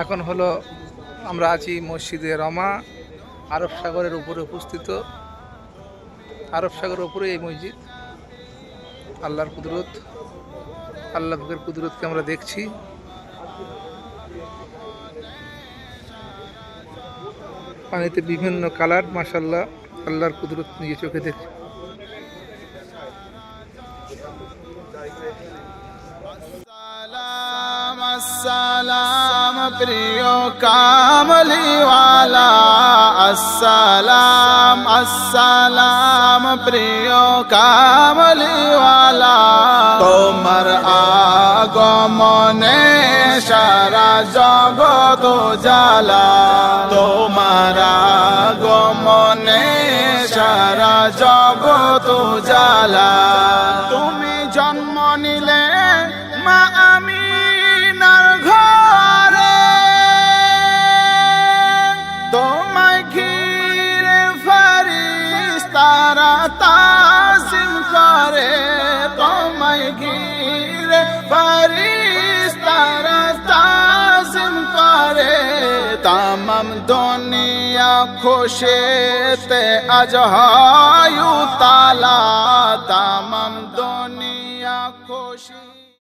এখন হলো আমরা আছি মসজিদে রমা, আরব সাগরের উপরে উপস্থিত। আরব সাগরের উপরে এই মসজিদ। আল্লাহর কুদরত, আল্লাহ পাকের কুদরতকে আমরা দেখছি। পানিতে বিভিন্ন কালার মাসাল্লাহ আল্লাহর কুদরত নিজে চোখে দেখছি। আসসালাম প্রিয় কামলিওয়ালা আসসালাম আসসালাম, প্রিয় কামলিওয়ালা তোমার আগমনে সারা জগত জালা তোমার আগমনে সারা জগত জালা তারা তাসিম করে, তোমায় ঘিরে ফারিস তারা তাসিম করে। তামাম দুনিয়া খুশিতে আজ হায়ু তালা তামাম দুনিয়া